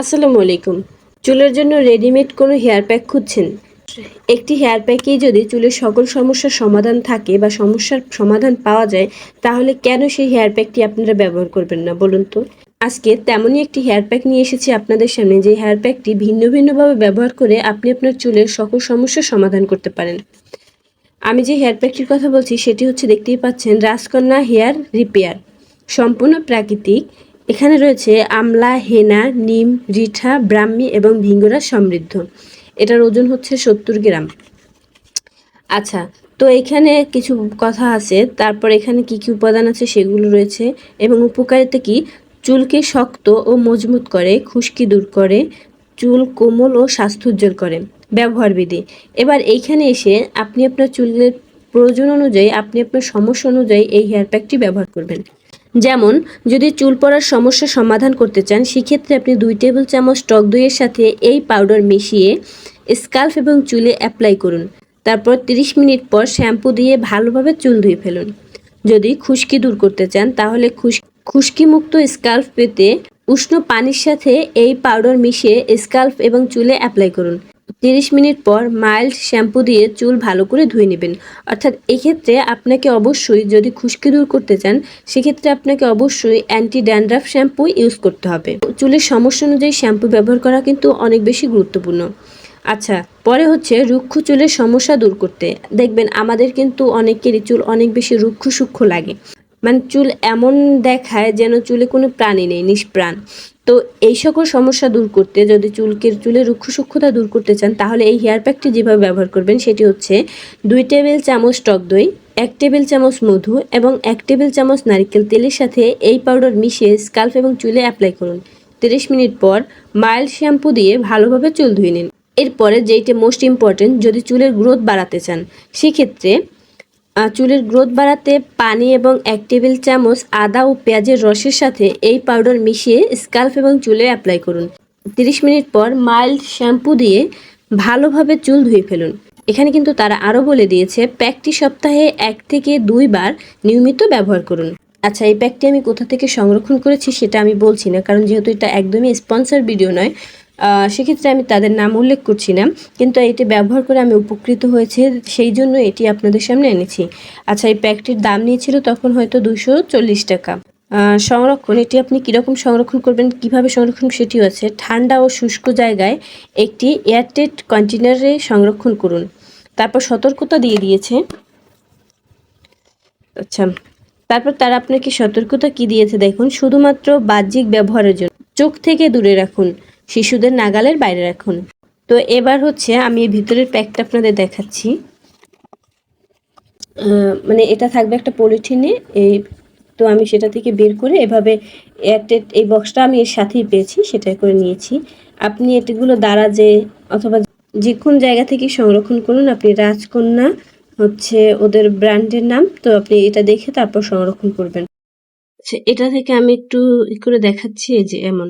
আসসালামু আলাইকুম। চুলের জন্য রেডিমেড কোনো হেয়ার প্যাক খুঁজছেন? একটি হেয়ার প্যাকেই যদি চুলের সকল সমস্যার সমাধান থাকে বা সমস্যার সমাধান পাওয়া যায়, তাহলে কেন সেই হেয়ার প্যাকটি আপনারা ব্যবহার করবেন না, বলুন তো? আজকে তেমনই একটি হেয়ার প্যাক নিয়ে এসেছি আপনাদের সামনে, যে হেয়ার প্যাকটি ভিন্ন ভিন্নভাবে ব্যবহার করে আপনি আপনার চুলের সকল সমস্যার সমাধান করতে পারেন। আমি যে হেয়ার প্যাকটির কথা বলছি, সেটি হচ্ছে দেখতেই পাচ্ছেন রাজকন্যা হেয়ার রিপেয়ার। সম্পূর্ণ প্রাকৃতিক এখানে রয়েছে আমলা, হেনা, নিম, রিঠা, ব্রাহ্মী এবং ভিঙ্গরা সমৃদ্ধ। এটার ওজন হচ্ছে সত্তর গ্রাম। আচ্ছা তো এখানে কিছু কথা আছে। তারপর এখানে কি কি উপাদান আছে সেগুলো রয়েছে। এবং উপকারিতা কি? চুলকে শক্ত ও মজবুত করে, খুশকি দূর করে, চুল কোমল ও স্বাস্থ্যোজ্জ্বল করে। ব্যবহার বিধি এবার এইখানে এসে আপনি আপনার চুলের প্রয়োজন অনুযায়ী, আপনি আপনার সমস্যা অনুযায়ী এই হেয়ার প্যাকটি ব্যবহার করবেন। যেমন, যদি চুল পড়ার সমস্যার সমাধান করতে চান, সেক্ষেত্রে আপনি দুই টেবিল চামচ টক দইয়ের সাথে এই পাউডার মিশিয়ে স্কাল্ফ এবং চুলে অ্যাপ্লাই করুন। তারপর 30 মিনিট পর শ্যাম্পু দিয়ে ভালোভাবে চুল ধুয়ে ফেলুন। যদি খুশকি দূর করতে চান, তাহলে খুশ খুশকিমুক্ত স্কাল্ফ পেতে উষ্ণ পানির সাথে এই পাউডার মিশিয়ে স্কাল্ফ এবং চুলে অ্যাপ্লাই করুন। 30 মিনিট পর মাইল্ড শ্যাম্পু দিয়ে চুল ভালো করে ধুয়ে নেবেন। অর্থাৎ এক্ষেত্রে আপনাকে অবশ্যই যদি খুশকি দূর করতে চান, সেক্ষেত্রে আপনাকে অবশ্যই অ্যান্টি ড্যান্ড্রাফ শ্যাম্পু ইউজ করতে হবে। চুলের সমস্যা অনুযায়ী শ্যাম্পু ব্যবহার করা কিন্তু অনেক বেশি গুরুত্বপূর্ণ। আচ্ছা পরে হচ্ছে রুক্ষ চুলের সমস্যা দূর করতে। দেখবেন আমাদের কিন্তু অনেকেরই চুল অনেক বেশি রুক্ষ সূক্ষ্ম লাগে। মানে চুল এমন দেখায় যেন চুলে কোনো প্রাণী নেই, নিষ্প্রাণ। তো এই সকল সমস্যা দূর করতে, যদি চুলকে, চুলের রুক্ষ সূক্ষ্মতা দূর করতে চান, তাহলে এই হেয়ার প্যাকটি যেভাবে ব্যবহার করবেন, সেটি হচ্ছে দুই টেবিল চামচ টক দই, এক টেবিল চামচ মধু এবং এক টেবিল চামচ নারকেল তেলের সাথে এই পাউডার মিশিয়ে স্কাল্ফ এবং চুলে অ্যাপ্লাই করুন। তিরিশ মিনিট পর মাইল্ড শ্যাম্পু দিয়ে ভালোভাবে চুল ধুয়ে নিন। এরপরে যেইটা মোস্ট ইম্পর্টেন্ট যদি চুলের গ্রোথ বাড়াতে চান, সেক্ষেত্রে চুলের গ্রোথ বাড়াতে পানি এবং এক টেবিল চামচ আদা ও পেঁয়াজের রসের সাথে এই পাউডার মিশিয়ে স্কাল্ফ এবং চুলে অ্যাপ্লাই করুন। 30 মিনিট পর মাইল্ড শ্যাম্পু দিয়ে ভালোভাবে চুল ধুয়ে ফেলুন। এখানে কিন্তু তারা আরও বলে দিয়েছে, প্যাকটি সপ্তাহে এক থেকে দুইবার নিয়মিত ব্যবহার করুন। আচ্ছা এই প্যাকটি আমি কোথা থেকে সংরক্ষণ করেছি সেটা আমি বলছি না, কারণ যেহেতু এটা একদমই স্পন্সর ভিডিও নয় সেক্ষেত্রে আমি তাদের নাম উল্লেখ করছি না, কিন্তু এটি ব্যবহার করে আমি উপকৃত হয়েছে, সেই জন্য এটি আপনাদের সামনে এনেছি। আচ্ছা এই প্যাকটির দাম নিয়েছিল তখন হয়তো দুশো টাকা। সংরক্ষণ, এটি আপনি কীরকম সংরক্ষণ করবেন, কীভাবে সংরক্ষণ, সেটিও আছে। ঠান্ডা ও শুষ্ক জায়গায় একটি এয়ারটেট কন্টেনারে সংরক্ষণ করুন। তারপর সতর্কতা দিয়ে দিয়েছে। আচ্ছা তারপর তারা আপনাকে সতর্কতা কি দিয়েছে দেখুন, শুধুমাত্র বাহ্যিক ব্যবহারের জন্য। চোখ থেকে দূরে রাখুন। শিশুদের নাগালের বাইরে রাখুন। তো এবার হচ্ছে আমি ভিতরের প্যাকটা আপনাদের দেখাচ্ছি। মানে এটা থাকবে একটা পলিথিনে, এই তো আমি সেটা থেকে বের করে এভাবে এই বক্সটা আমি এর সাথেই পেয়েছি সেটা করে নিয়েছি। আপনি এটিগুলো দারাজে অথবা যে কোন জায়গা থেকে সংরক্ষণ করুন, আপনি রাজকন্যা হচ্ছে ওদের ব্র্যান্ডের নাম, তো আপনি এটা দেখে তারপর সংরক্ষণ করবেন। আচ্ছা এটা থেকে আমি একটু করে দেখাচ্ছি, এই যে এমন।